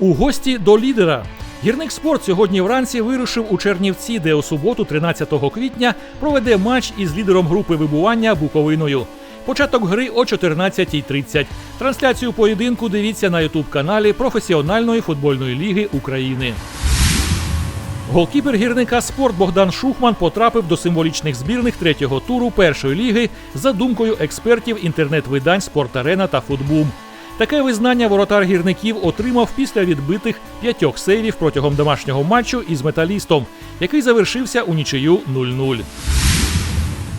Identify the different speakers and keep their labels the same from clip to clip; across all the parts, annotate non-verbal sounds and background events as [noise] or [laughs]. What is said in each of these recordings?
Speaker 1: У гості до лідера. Гірник спорт сьогодні вранці вирушив у Чернівці, де у суботу, 13 квітня, проведе матч із лідером групи вибування Буковиною. Початок гри о 14.30. Трансляцію поєдинку дивіться на ютуб-каналі Професіональної футбольної ліги України. Голкіпер гірника спорт Богдан Шухман потрапив до символічних збірних третього туру першої ліги за думкою експертів інтернет-видань Спортарена та Футбум. Таке визнання воротар гірників отримав після відбитих п'ятьох сейвів протягом домашнього матчу із металістом, який завершився у нічию 0-0.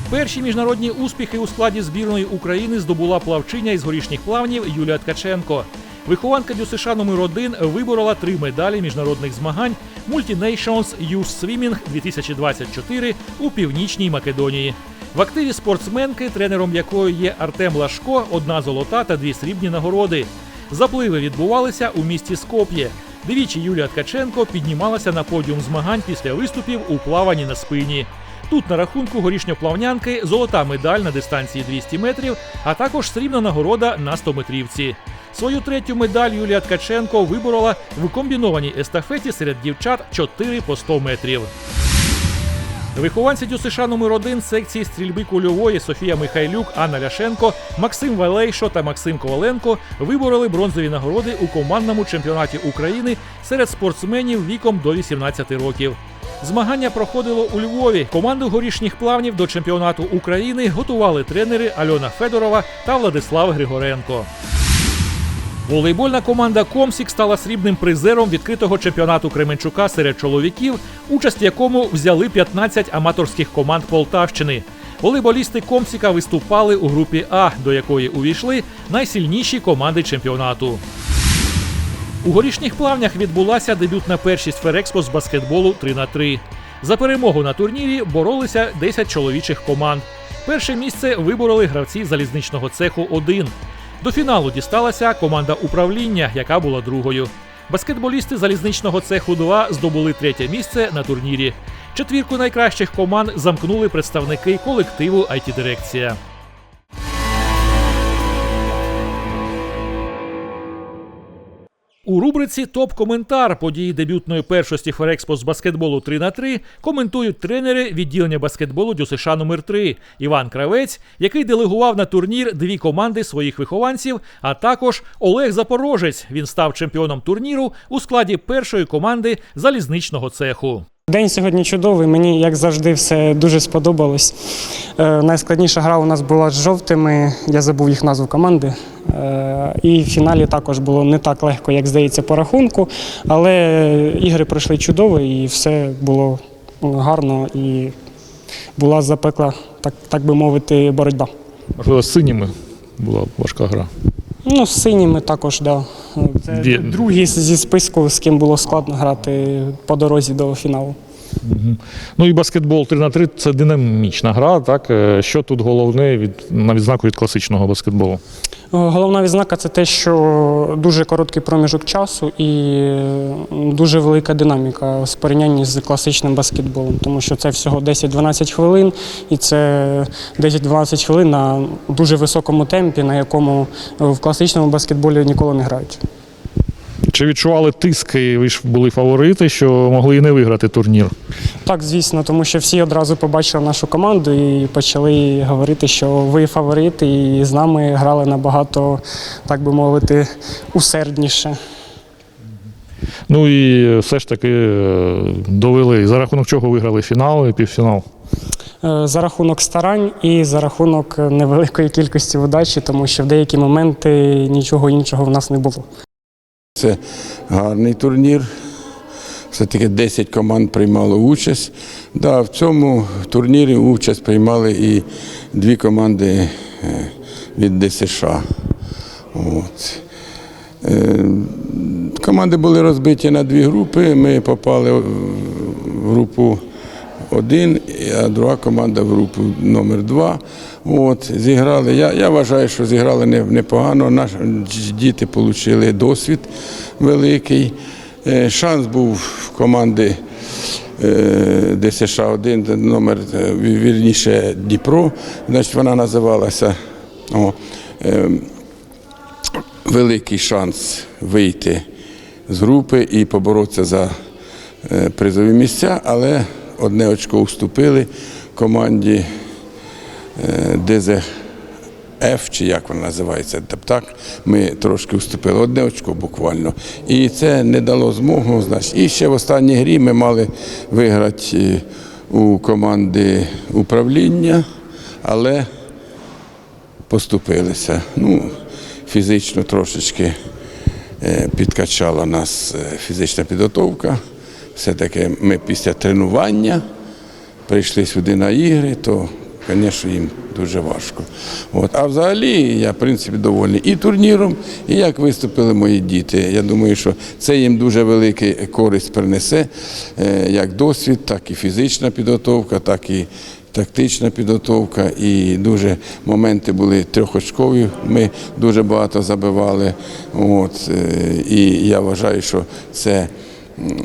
Speaker 1: Перші міжнародні успіхи у складі збірної України здобула плавчиня із горішніх плавнів Юлія Ткаченко. Вихованка ДЮСШ номер 1 виборола три медалі міжнародних змагань Multinations Youth Swimming 2024 у Північній Македонії. В активі спортсменки, тренером якої є Артем Лашко, одна золота та дві срібні нагороди. Запливи відбувалися у місті Скоп'є. Двічі Юлія Ткаченко піднімалася на подіум змагань після виступів у плаванні на спині. Тут на рахунку горішньоплавнянки золота медаль на дистанції 200 метрів, а також срібна нагорода на 100-метрівці. Свою третю медаль Юлія Ткаченко виборола в комбінованій естафеті серед дівчат 4 по 100 метрів. Вихованці ДЮСШ номер 1 секції стрільби кульової Софія Михайлюк, Анна Ляшенко, Максим Валейшо та Максим Коваленко вибороли бронзові нагороди у командному чемпіонаті України серед спортсменів віком до 18 років. Змагання проходило у Львові. Команду горішніх плавнів до чемпіонату України готували тренери Альона Федорова та Владислав Григоренко. Волейбольна команда Комсік стала срібним призером відкритого чемпіонату Кременчука серед чоловіків, участь в якому взяли 15 аматорських команд Полтавщини. Волейболісти Комсіка виступали у групі А, до якої увійшли найсильніші команди чемпіонату. У горішніх плавнях відбулася дебютна першість Ферекспо з баскетболу 3 на 3 За перемогу на турнірі боролися 10 чоловічих команд. Перше місце вибороли гравці залізничного цеху 1 До фіналу дісталася команда управління, яка була другою. Баскетболісти залізничного цеху 2 здобули третє місце на турнірі. Четвірку найкращих команд замкнули представники колективу IT-дирекція. У рубриці Топ-коментар події дебютної першості Ферекспо з баскетболу 3 на 3 коментують тренери відділення баскетболу ДЮСШ номер 3 Іван Кравець, який делегував на турнір дві команди своїх вихованців, а також Олег Запорожець. Він став чемпіоном турніру у складі першої команди залізничного цеху.
Speaker 2: День сьогодні чудовий. Мені, як завжди, все дуже сподобалось. Е, найскладніша гра у нас була з жовтими. Я забув їх назву команди. Е, і в фіналі також було не так легко, як здається, по рахунку. Але ігри пройшли чудово і все було ну, гарно і була запекла, так, так би мовити, боротьба.
Speaker 3: Можливо, з синіми була важка гра.
Speaker 2: Ну, з синіми також, да. Це
Speaker 3: Дві-
Speaker 2: другі зі списку, з ким було складно грати по дорозі до фіналу.
Speaker 3: Ну і баскетбол 3 на 3 це динамічна гра. Так? Е, Що тут головне від, на відзнаку від класичного баскетболу?
Speaker 2: Головна відзнака це те, що дуже короткий проміжок часу і е, дуже велика динаміка в порівнянні з класичним баскетболом, тому що це всього 10-12 хвилин, і це 10-12 хвилин на дуже високому темпі, на якому в класичному баскетболі ніколи не грають.
Speaker 3: Чи відчували тиски? Ви ж були фаворити, що могли і не виграти турнір?
Speaker 2: Так, звісно, тому що всі одразу побачили нашу команду і почали говорити, що ви фаворити, і з нами грали набагато, так би мовити, усердніше.
Speaker 3: Ну і все ж таки е, довели. За рахунок чого виграли фінал і півфінал.
Speaker 2: Е, За рахунок старань і за рахунок невеликої кількості удачі, тому що в деякі моменти нічого іншого в нас не було.
Speaker 4: Це гарний турнір. Все-таки 10 команд приймало участь. Да, в цьому турнірі участь приймали і дві команди е, від ДСШ. От. Е, Команди були розбиті на дві групи. Ми попали в групу один, а друга команда в групу номер два. От, зіграли. Я, я вважаю, що зіграли непогано. Наші діти отримали досвід великий. Е, Шанс був в команди е, ДСШ 1 номер е, вірніше Дніпро. Значить, вона називалася. О, великий шанс вийти з групи і поборотися за призові місця, але одне очко уступили команді ДЗФ, чи як вона називається, так, ми трошки уступили одне очко буквально. І це не дало змогу. Значить. І ще в останній грі ми мали виграти е, у команди управління, але поступилися. Ну, фізично трошечки е, підкачала нас е, фізична підготовка. Все-таки ми після тренування прийшли сюди на ігри, то, звісно, їм дуже важко. От. А взагалі я, в принципі, довольний і турніром, і як виступили мої діти. Я думаю, що це їм дуже велику користь принесе, е, як досвід, так і фізична підготовка, так і тактична підготовка. І дуже моменти були трьохочкові. Ми дуже багато забивали. От. е, І я вважаю, що це.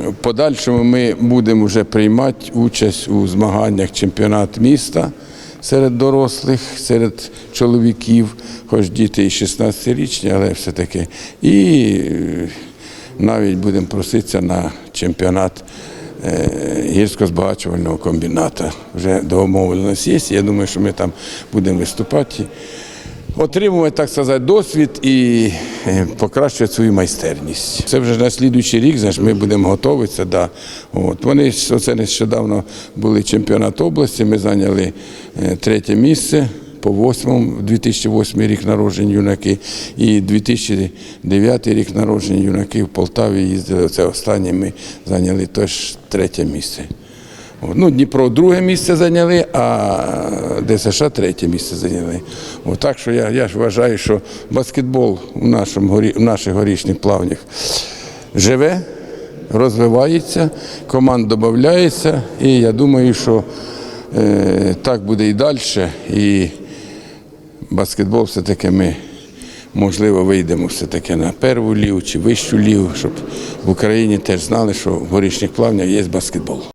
Speaker 4: В подальшому ми будемо вже приймати участь у змаганнях чемпіонат міста серед дорослих, серед чоловіків, хоч діти і 16-річні, але все-таки. І е, навіть будемо проситися на чемпіонат е, гірсько-збагачувального комбіната. Вже домовленість є. Я думаю, що ми там будемо виступати отримувати, так сказати, досвід і е, покращувати свою майстерність. Це вже на слідуючий рік, знаєш, ми будемо готуватися. Да. От. Вони оце нещодавно були чемпіонат області, ми зайняли е, третє місце. По восьмому, 2008 рік народження юнаки і 2009 рік народження юнаки в Полтаві їздили. Це останнє ми зайняли теж третє місце. Ну, Дніпро друге місце зайняли, а ДСШ третє місце зайняли. От, так що я, я ж вважаю, що баскетбол у, нашому, в наших горішніх плавнях живе, розвивається, команд додається, і я думаю, що е, так буде і далі. І баскетбол все-таки ми, можливо, вийдемо все-таки на перву лігу чи вищу лігу, щоб в Україні теж знали, що в горішніх плавнях є баскетбол.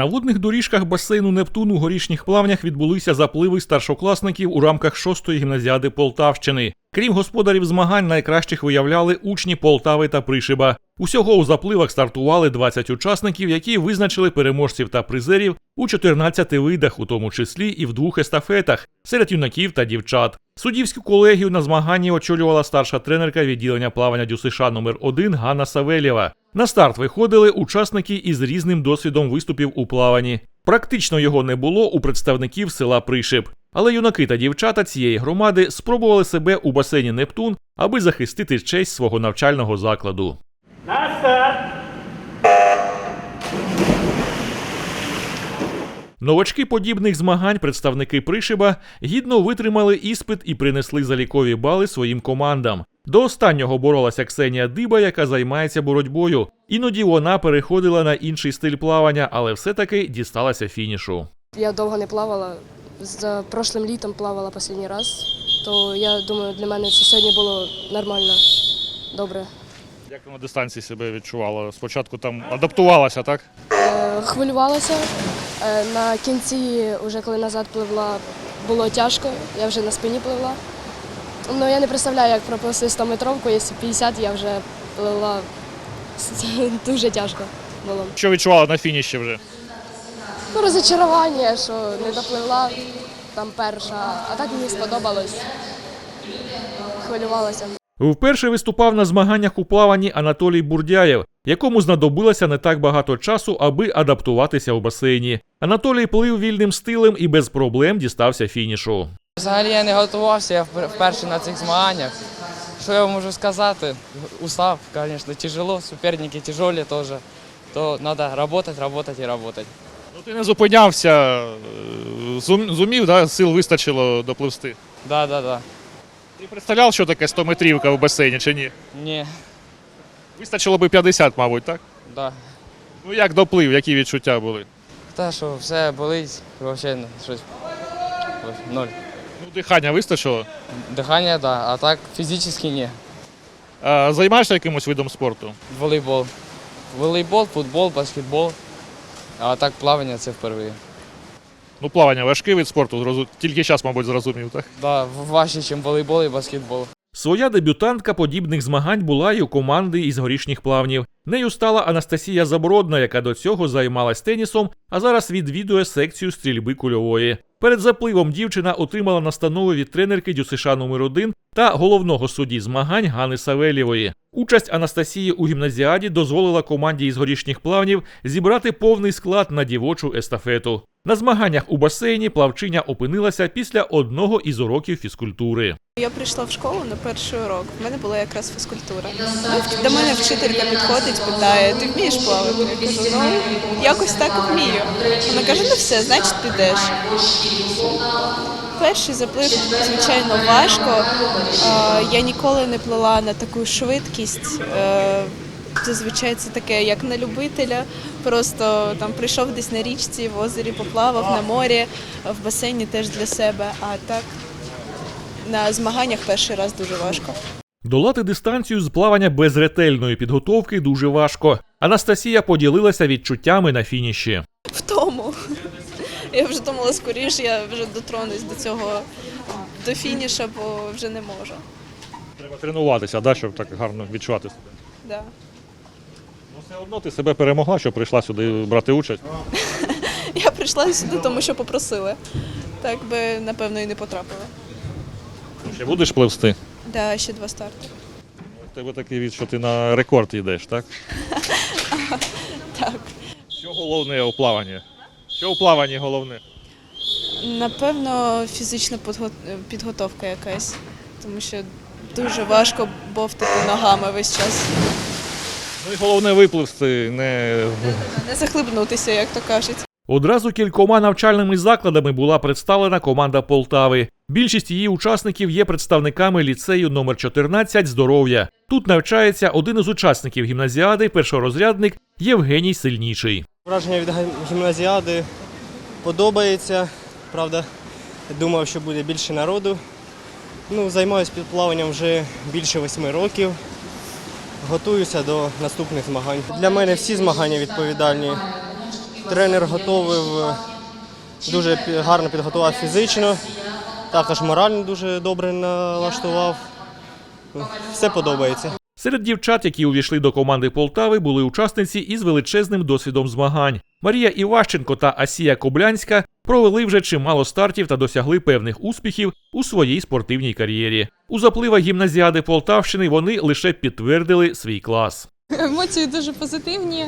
Speaker 1: На водних доріжках басейну Нептун у горішніх плавнях відбулися запливи старшокласників у рамках шостої гімназіади Полтавщини. Крім господарів змагань, найкращих виявляли учні Полтави та Пришиба. Усього у запливах стартували 20 учасників, які визначили переможців та призерів у 14 видах, у тому числі і в двох естафетах серед юнаків та дівчат. Суддівську колегію на змаганні очолювала старша тренерка відділення плавання ДЮСШ номер 1 Ганна Савельєва. На старт виходили учасники із різним досвідом виступів у плаванні. Практично його не було у представників села Пришиб. Але юнаки та дівчата цієї громади спробували себе у басейні Нептун, аби захистити честь свого навчального закладу. Новачки подібних змагань, представники Пришиба, гідно витримали іспит і принесли залікові бали своїм командам. До останнього боролася Ксенія Диба, яка займається боротьбою. Іноді вона переходила на інший стиль плавання, але все-таки дісталася фінішу.
Speaker 5: Я довго не плавала. За прошлим літом плавала останній раз, то я думаю, для мене це сьогодні було нормально, добре.
Speaker 3: Як ти на дистанції себе відчувала? Спочатку там адаптувалася, так?
Speaker 5: Е, хвилювалася. Е, на кінці, вже коли назад пливла, було тяжко, я вже на спині пливла. Ну, я не представляю, як проплисти 100 метровку, якщо 50 я вже плила [laughs] дуже тяжко було.
Speaker 3: Що відчувала на фініші вже?
Speaker 5: Ну, розочарування, що не допливла там перша, а так мені сподобалось. Хвилювалася.
Speaker 1: Вперше виступав на змаганнях у плаванні Анатолій Бурдяєв, якому знадобилося не так багато часу, аби адаптуватися у басейні. Анатолій плив вільним стилем і без проблем дістався фінішу.
Speaker 6: Взагалі я не готувався, я вперше на цих змаганнях. Що я можу сказати? Устав, звісно, тяжело, суперники тяжелі теж. То треба працювати, працювати і працювати.
Speaker 3: Ну ти не зупинявся, е, зумів, да? сил вистачило допливсти.
Speaker 6: Да, да, да.
Speaker 3: Ти представляв, що таке 100 метрівка в басейні чи ні?
Speaker 6: Ні,
Speaker 3: Вистачило би 50, мабуть, так?
Speaker 6: да.
Speaker 3: Ну як доплив, які відчуття були?
Speaker 6: Та що все болить, взагалі щось. Ноль.
Speaker 3: Ну, дихання вистачило.
Speaker 6: Дихання, так, да, а так фізично ні.
Speaker 3: А, займаєшся якимось видом спорту?
Speaker 6: Волейбол. Волейбол, футбол, баскетбол. А так плавання це вперше.
Speaker 3: Ну, плавання важкий вид спорту, зрозу... тільки зараз, мабуть, зрозумів, так?
Speaker 6: Да, важче, ніж волейбол і баскетбол.
Speaker 1: Своя дебютантка подібних змагань була й у команди із горішніх плавнів. Нею стала Анастасія Забродна, яка до цього займалась тенісом, а зараз відвідує секцію стрільби кульової. Перед запливом дівчина отримала настанови від тренерки ДЮСШ номер 1 та головного судді змагань Гани Савельєвої. Участь Анастасії у гімназіаді дозволила команді із горішніх плавнів зібрати повний склад на дівочу естафету. На змаганнях у басейні плавчиня опинилася після одного із уроків фізкультури.
Speaker 7: Я прийшла в школу на перший урок. В мене була якраз фізкультура. До мене вчителька підходить, питає: ти вмієш плавати? Я кажу, ну якось так вмію. Вона каже, ну все, значить підеш. Перший заплив, звичайно, важко. Е, Я ніколи не плила на таку швидкість. Зазвичай це таке, як на любителя. Просто там прийшов десь на річці, в озері поплавав, на морі, в басейні теж для себе. А так на змаганнях перший раз дуже важко.
Speaker 1: Долати дистанцію з плавання без ретельної підготовки дуже важко. Анастасія поділилася відчуттями на фініші.
Speaker 7: В тому. Я вже думала, скоріш я вже дотронусь до цього до фініша, бо вже не можу.
Speaker 3: Треба тренуватися, да, щоб так гарно відчувати себе.
Speaker 7: Да.
Speaker 3: Ну, все одно ти себе перемогла, що прийшла сюди брати участь.
Speaker 7: Я прийшла сюди, тому що попросили. Так би, напевно, і не потрапила.
Speaker 3: Ще будеш пливсти?
Speaker 7: Да, ще два старти.
Speaker 3: У тебе такий від, що ти на рекорд йдеш, так? [laughs]
Speaker 7: Так.
Speaker 3: Що головне у плаванні? Що у плаванні головне?
Speaker 7: Напевно, фізична підго- підготовка якась, тому що дуже важко бовтати ногами весь час.
Speaker 3: Ну і головне випливсти, не
Speaker 7: Не захлибнутися, як то кажуть.
Speaker 1: Одразу кількома навчальними закладами була представлена команда Полтави. Більшість її учасників є представниками ліцею номер 14 здоров'я. Тут навчається один із учасників гімназіади, першорозрядник Євгеній Сильніший.
Speaker 8: Враження від гімназіади подобається. Правда, думав, що буде більше народу. Ну, займаюся підплаванням вже більше восьми років. Готуюся до наступних змагань. Для мене всі змагання відповідальні. Тренер готовив, е, дуже гарно підготував фізично, також морально дуже добре налаштував. Все подобається.
Speaker 1: Серед дівчат, які увійшли до команди Полтави, були учасниці із величезним досвідом змагань. Марія Іващенко та Асія Коблянська провели вже чимало стартів та досягли певних успіхів у своїй спортивній кар'єрі. У запливах гімназіади Полтавщини вони лише підтвердили свій клас.
Speaker 9: Емоції дуже позитивні.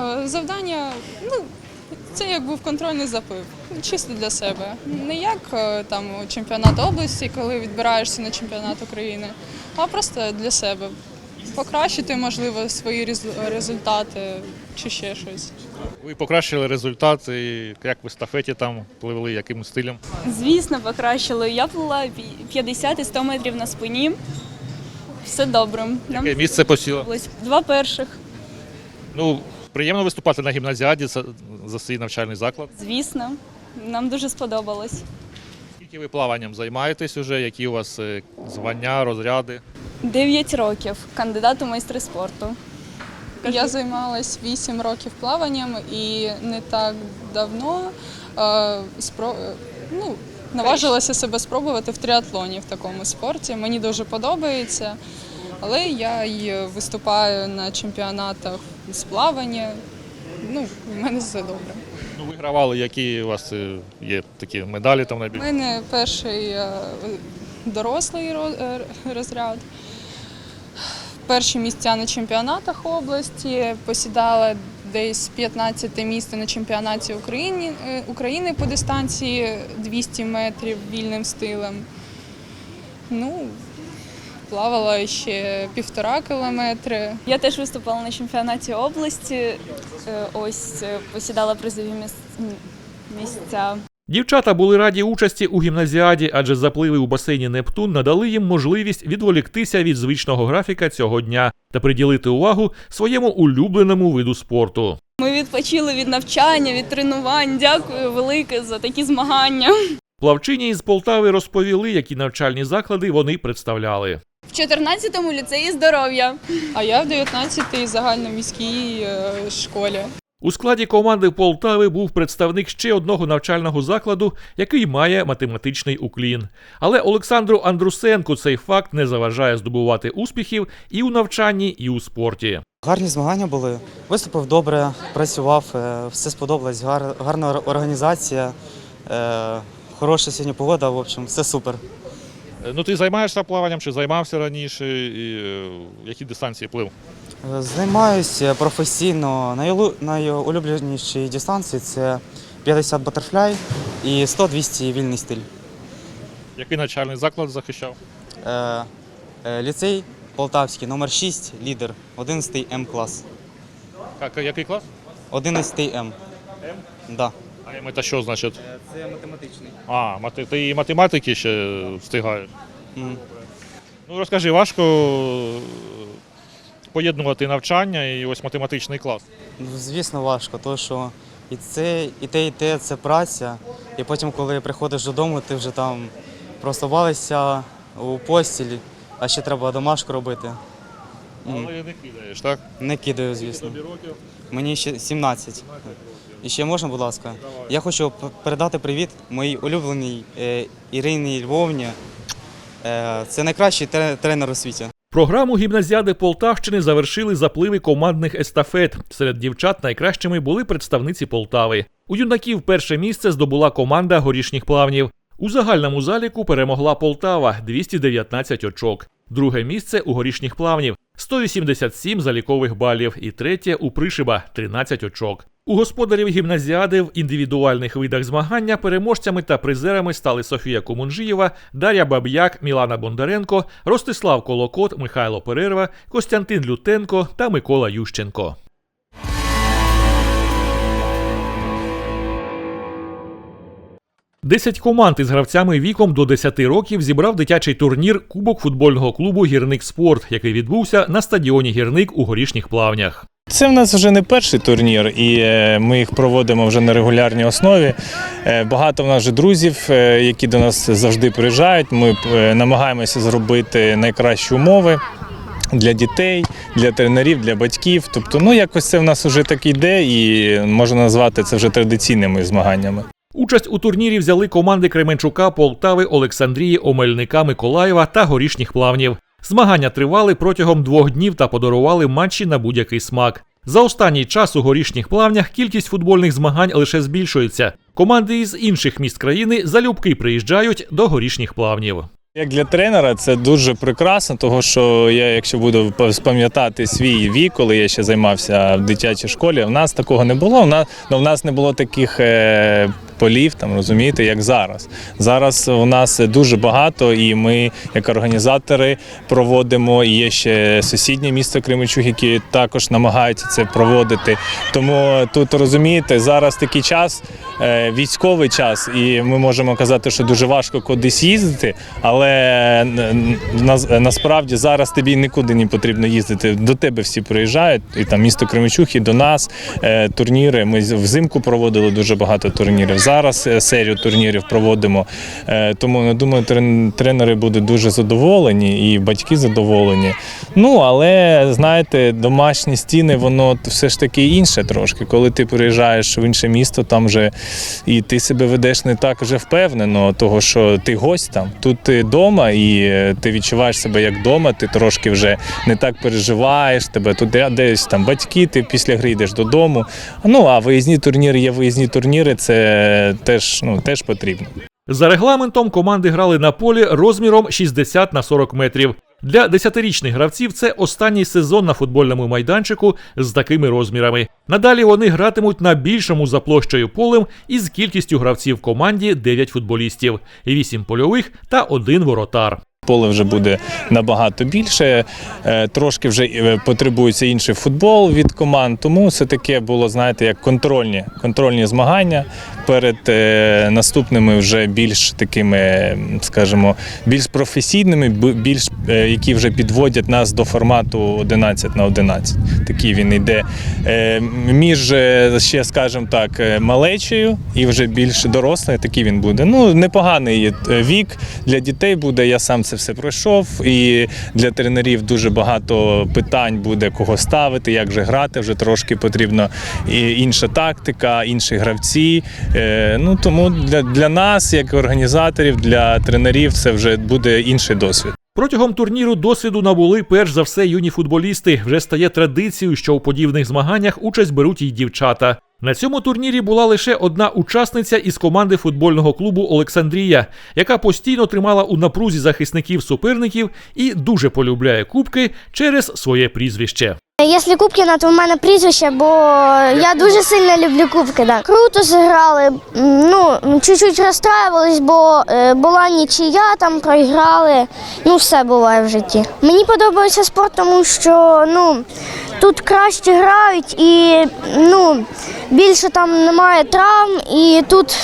Speaker 9: Е, Завдання, ну, це як був контрольний заплив, чисто для себе. Не як е, там чемпіонат області, коли відбираєшся на чемпіонат України, а просто для себе. Покращити, можливо, свої результати чи ще щось.
Speaker 3: ви покращили результати, як в естафеті там пливли, яким стилем.
Speaker 10: Звісно, покращили. Я плила пі- 50 і 100 метрів на спині. Все добре. Нам
Speaker 3: Яке місце посіла?
Speaker 10: Два перших,
Speaker 3: Ну, приємно виступати на гімназіаді за, за свій навчальний заклад.
Speaker 10: звісно. Нам дуже сподобалось.
Speaker 3: Скільки ви плаванням займаєтесь уже? Які у вас е, звання, розряди?
Speaker 10: 9 років. Кандидат у майстри спорту.
Speaker 9: Я займалась 8 років плаванням і не так давно е, спро... е, ну, наважилася себе спробувати в тріатлоні в такому спорті. Мені дуже подобається, але я й виступаю на чемпіонатах з плавання. Ну, в мене все добре.
Speaker 3: Ну, вигравали, які у вас е, є такі медалі там
Speaker 9: У
Speaker 3: найбільше?
Speaker 9: мене перший е, дорослий е, розряд. Перші місця на чемпіонатах області посідала десь 15 місце на чемпіонаті України, України по дистанції 200 метрів вільним стилем. Ну, плавала ще півтора кілометри.
Speaker 10: Я теж виступала на чемпіонаті області. Е, Ось е, посідала призові місця.
Speaker 1: Дівчата були раді участі у гімназіаді, адже запливи у басейні Нептун надали їм можливість відволіктися від звичного графіка цього дня та приділити увагу своєму улюбленому виду спорту.
Speaker 10: Ми відпочили від навчання, від тренувань. Дякую велике за такі змагання.
Speaker 1: Плавчині із Полтави розповіли, які навчальні заклади вони представляли.
Speaker 10: В 14-му ліцеї здоров'я.
Speaker 9: А я в 19-й загальноміській е, школі.
Speaker 1: У складі команди Полтави був представник ще одного навчального закладу, який має математичний уклін. Але Олександру Андрусенку цей факт не заважає здобувати успіхів і у навчанні, і у спорті.
Speaker 11: Гарні змагання були. Виступив добре, працював, е, все сподобалось. Гар, гарна організація, е, хороша сьогодні погода. В общем, все супер.
Speaker 3: Е, Ну ти займаєшся плаванням чи займався раніше? І е, які дистанції плив?
Speaker 11: Займаюся професійно. Найулюбленіші дистанції це 50 батерфляй і 100-200 вільний стиль.
Speaker 3: Який навчальний заклад захищав?
Speaker 11: Е, е, Ліцей Полтавський, номер 6, лідер, 11 М клас.
Speaker 3: Який клас?
Speaker 11: 11 М.
Speaker 3: М?
Speaker 11: Да.
Speaker 3: А це що значить?
Speaker 11: Це математичний.
Speaker 3: А, мати- ти і математики ще встигаєш.
Speaker 11: М.
Speaker 3: Ну розкажи, важко е, поєднувати навчання і ось математичний клас.
Speaker 11: Ну, Звісно, важко, тому що і це, і те, і те це праця. І потім, коли приходиш додому, ти вже там просто валишся у постілі, а ще треба домашку робити.
Speaker 3: Але не кидаєш, так?
Speaker 11: Не кидаю, звісно. Мені ще 17. І ще можна, будь ласка? Я хочу передати привіт моїй улюбленій е, Ірині Львовні. Е, це найкращий тренер у світі.
Speaker 1: Програму гімназіади Полтавщини завершили запливи командних естафет. Серед дівчат найкращими були представниці Полтави. У юнаків перше місце здобула команда горішніх плавнів. У загальному заліку перемогла Полтава 219 очок. Друге місце у горішніх плавнів 187 залікових балів. І третє у Пришиба 13 очок. У господарів гімназіади в індивідуальних видах змагання переможцями та призерами стали Софія Комунжієва, Дар'я Баб'як, Мілана Бондаренко, Ростислав Колокот, Михайло Перерва, Костянтин Лютенко та Микола Ющенко. Десять команд із гравцями віком до 10 років зібрав дитячий турнір Кубок футбольного клубу Гірник Спорт, який відбувся на стадіоні Гірник у горішніх плавнях.
Speaker 12: Це в нас вже не перший турнір, і е, ми їх проводимо вже на регулярній основі. Е, Багато в нас вже друзів, е, які до нас завжди приїжджають. Ми намагаємося зробити найкращі умови. Для дітей, для тренерів, для батьків. Тобто, ну якось це в нас вже так іде, і можна назвати це вже традиційними змаганнями.
Speaker 1: Участь у турнірі взяли команди Кременчука, Полтави, Олександрії, Омельника, Миколаєва та горішніх плавнів. Змагання тривали протягом двох днів та подарували матчі на будь-який смак. За останній час у горішніх плавнях кількість футбольних змагань лише збільшується. Команди із інших міст країни залюбки приїжджають до горішніх плавнів.
Speaker 12: Як для тренера це дуже прекрасно, тому що я, якщо буду спам'ятати свій вік, коли я ще займався в дитячій школі, в нас такого не було. В нас, ну, в нас не було таких е, полів, там розумієте, як зараз. Зараз у нас дуже багато, і ми, як організатори, проводимо. І є ще сусіднє місто Кременчуг, які також намагаються це проводити. Тому тут розумієте, зараз такий час, е, військовий час, і ми можемо казати, що дуже важко кудись їздити, але на- насправді зараз тобі нікуди не потрібно їздити. До тебе всі приїжджають, і там місто Кременчуг, і до нас е, турніри. Ми взимку проводили дуже багато турнірів. Зараз е, серію турнірів проводимо. Е, Тому я думаю, тренери будуть дуже задоволені і батьки задоволені. Ну але знаєте, домашні стіни, воно все ж таки інше трошки. Коли ти приїжджаєш в інше місто, там вже і ти себе ведеш не так вже впевнено, того що ти гость там. Тут ти вдома, і е, ти відчуваєш себе як вдома, ти трошки вже не так переживаєш, тебе тут десь там батьки, ти після гри йдеш додому. Ну а виїзні турніри є виїзні турніри, це теж, ну, теж потрібно.
Speaker 1: За регламентом команди грали на полі розміром 60 на 40 метрів. Для десятирічних гравців це останній сезон на футбольному майданчику з такими розмірами. Надалі вони гратимуть на більшому за площею полем із кількістю гравців в команді 9 футболістів, 8 польових та 1 воротар.
Speaker 12: Поле вже буде набагато більше. е, Трошки вже е, потребується інший футбол від команд. Тому це таке було, знаєте, як контрольні, контрольні змагання перед е, наступними вже більш такими, скажімо, більш професійними, більш які вже підводять нас до формату 11 на 11. Такий він йде між ще, скажімо так, малечею і вже більш дорослий. Такий він буде. Ну непоганий вік для дітей буде. Я сам це все пройшов, і для тренерів дуже багато питань буде кого ставити, як же грати. Вже трошки потрібно і інша тактика, інші гравці. Е, Ну тому для, для нас, як організаторів, для тренерів, це вже буде інший досвід.
Speaker 1: Протягом турніру досвіду набули перш за все юні футболісти. Вже стає традицією, що у подібних змаганнях участь беруть і дівчата. На цьому турнірі була лише одна учасниця із команди футбольного клубу Олександрія, яка постійно тримала у напрузі захисників суперників і дуже полюбляє кубки через своє прізвище.
Speaker 13: Якщо Кубкіна, то в мене прізвище, бо я дуже сильно люблю кубки. Да. Круто зіграли. Ну, чуть-чуть розстраювались, бо е, була нічия, там проіграли. Ну, все буває в житті. Мені подобається спорт, тому що ну, тут краще грають і ну, більше там немає травм, і тут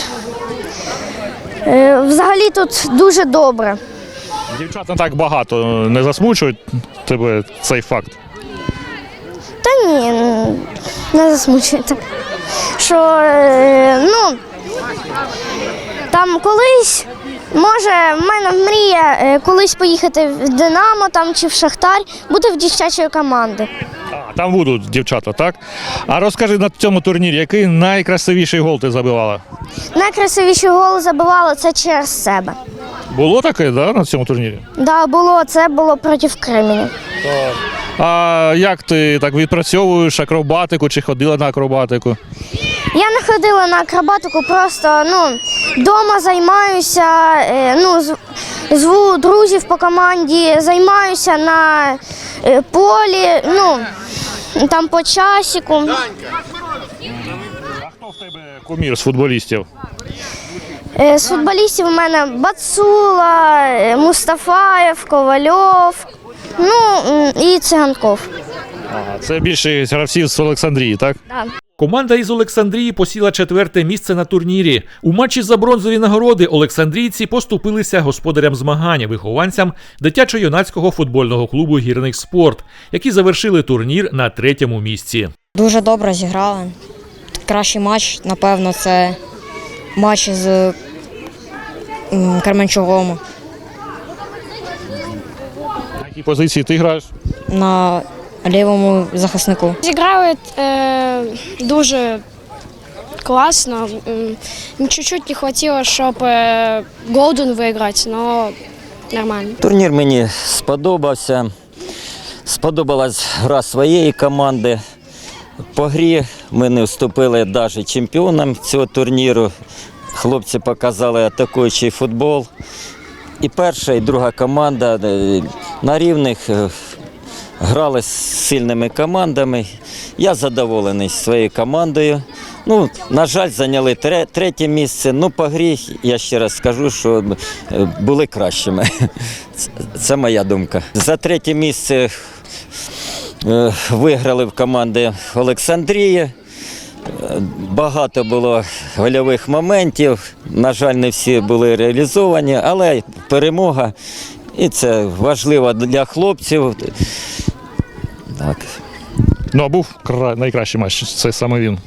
Speaker 13: е, взагалі тут дуже добре.
Speaker 3: Дівчат не так багато не засмучують тебе цей факт.
Speaker 13: Та ні, не засмучуйте. Що е, ну там колись, може, в мене мрія е, колись поїхати в Динамо там чи в Шахтар, бути в дівчачої команди.
Speaker 3: А, там будуть дівчата, так? А розкажи на цьому турнірі, який найкрасивіший гол ти забивала?
Speaker 13: Найкрасивіший гол забивала це через себе.
Speaker 3: Було таке, да, на цьому турнірі?
Speaker 13: Да, було це було проти Кремені.
Speaker 3: А як ти так відпрацьовуєш акробатику чи ходила на акробатику?
Speaker 13: Я не ходила на акробатику, просто ну, вдома займаюся, е, ну, з- зву друзів по команді, займаюся на е, полі, ну, там по часіку.
Speaker 3: А Хто в тебе кумір з футболістів?
Speaker 13: Е, З футболістів у мене Бацула, е, Мустафаєв, Ковальов, ну і Циганков.
Speaker 3: Ага, це більше гравців з Олександрії, так?
Speaker 13: Да.
Speaker 1: Команда із Олександрії посіла четверте місце на турнірі. У матчі за бронзові нагороди Олександрійці поступилися господарям змагання, вихованцям дитячо-юнацького футбольного клубу Гірник Спорт, які завершили турнір на третьому місці.
Speaker 14: Дуже добре зіграли. Кращий матч, напевно, це матч з м, Кременчугом
Speaker 3: На якій позиції ти граєш?
Speaker 14: на лівому захиснику.
Speaker 5: Зіграють е, дуже класно. Чуть-чуть не хватило, щоб е, Голден виграти, але нормально.
Speaker 15: Турнір мені сподобався. Сподобалась гра своєї команди. По грі ми не вступили навіть чемпіоном цього турніру. Хлопці показали атакуючий футбол. І перша, і друга команда е, на рівних е, грали з сильними командами. Я задоволений своєю командою. Ну, на жаль, зайняли третє місце. Ну, по грі, я ще раз скажу, що е, були кращими. [laughs] Це- моя думка. За третє місце е, виграли в команди Олександрії. Е, Багато було гольових моментів. На жаль, не всі були реалізовані, але перемога. І це важливо для хлопців. Так.
Speaker 3: Ну, а був кра- найкращий матч, це саме він.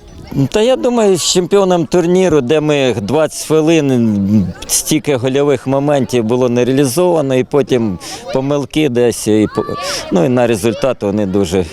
Speaker 15: Та я думаю, з чемпіоном турніру, де ми 20 хвилин, стільки гольових моментів було не реалізовано, і потім помилки десь, і, ну і на результат вони дуже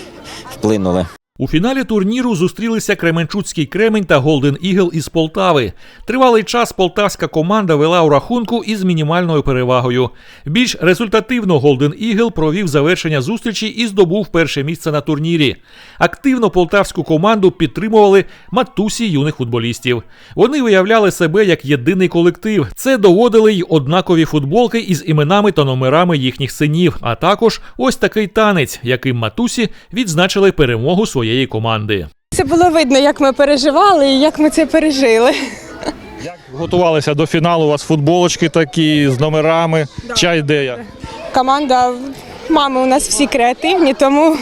Speaker 15: вплинули.
Speaker 1: У фіналі турніру зустрілися Кременчуцький Кремень та Голден Ігл із Полтави. Тривалий час полтавська команда вела у рахунку із мінімальною перевагою. Більш результативно Голден Ігл провів завершення зустрічі і здобув перше місце на турнірі. Активно полтавську команду підтримували матусі юних футболістів. Вони виявляли себе як єдиний колектив. Це доводили й однакові футболки із іменами та номерами їхніх синів, а також ось такий танець, яким матусі відзначили перемогу своєї команди.
Speaker 16: Це було видно, як ми переживали і як ми це пережили.
Speaker 3: Як Готувалися до фіналу, у вас футболочки такі з номерами. Ча ідея.
Speaker 16: Команда мами у нас всі креативні, тому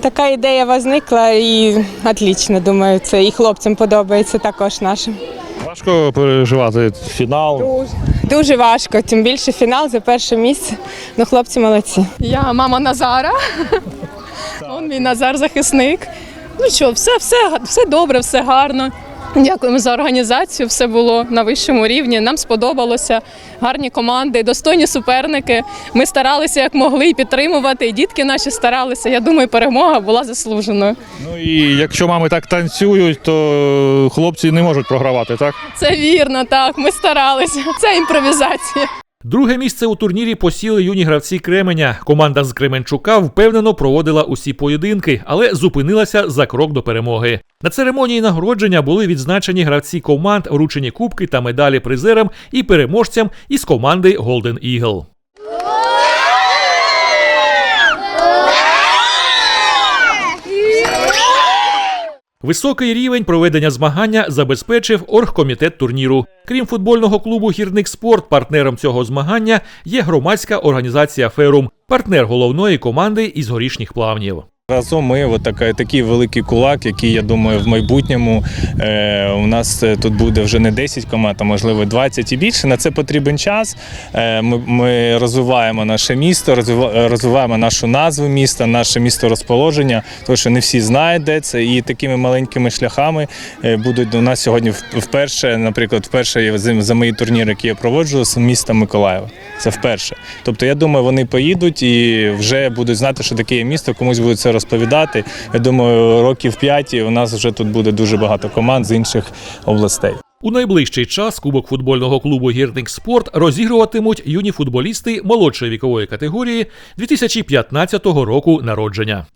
Speaker 16: така ідея возникла і отлично, думаю, це і хлопцям подобається також нашим.
Speaker 3: Важко переживати фінал.
Speaker 16: Дуже важко, тим більше фінал за перше місце. Ну, хлопці молодці.
Speaker 9: Я мама Назара. Он мій Назар захисник. Ну що, все, все, все добре, все гарно.
Speaker 17: Дякуємо за організацію. Все було на вищому рівні. Нам сподобалося. Гарні команди, достойні суперники. Ми старалися як могли і підтримувати. І дітки наші старалися. Я думаю, перемога була заслуженою.
Speaker 3: Ну і якщо мами так танцюють, то хлопці не можуть програвати, так?
Speaker 17: Це вірно, так. Ми старалися. Це імпровізація.
Speaker 1: Друге місце у турнірі посіли юні гравці Кременя. Команда з Кременчука впевнено проводила усі поєдинки, але зупинилася за крок до перемоги. На церемонії нагородження були відзначені гравці команд, вручені кубки та медалі призерам і переможцям із команди Golden Eagle. Високий рівень проведення змагання забезпечив оргкомітет турніру. Крім футбольного клубу Гірник Спорт, партнером цього змагання є громадська організація Ферум, партнер головної команди із горішніх плавнів.
Speaker 12: Разом ми така, такий великий кулак, який я думаю, в майбутньому е, у нас е, тут буде вже не 10 команд, а можливо 20 і більше. На це потрібен час. Е, ми, ми розвиваємо наше місто, розвиваємо нашу назву міста, наше місто розположення, тому що не всі знають, де це. І такими маленькими шляхами е, будуть у нас сьогодні вперше, наприклад, вперше за, мої турніри, які я проводжу з міста Миколаєва. Це вперше. Тобто, я думаю, вони поїдуть і вже будуть знати, що таке є місто, комусь будуть це розповідати. Я думаю, років п'ять у нас вже тут буде дуже багато команд з інших областей.
Speaker 1: У найближчий час Кубок футбольного клубу Гірник Спорт розігруватимуть юні футболісти молодшої вікової категорії 2015 року народження.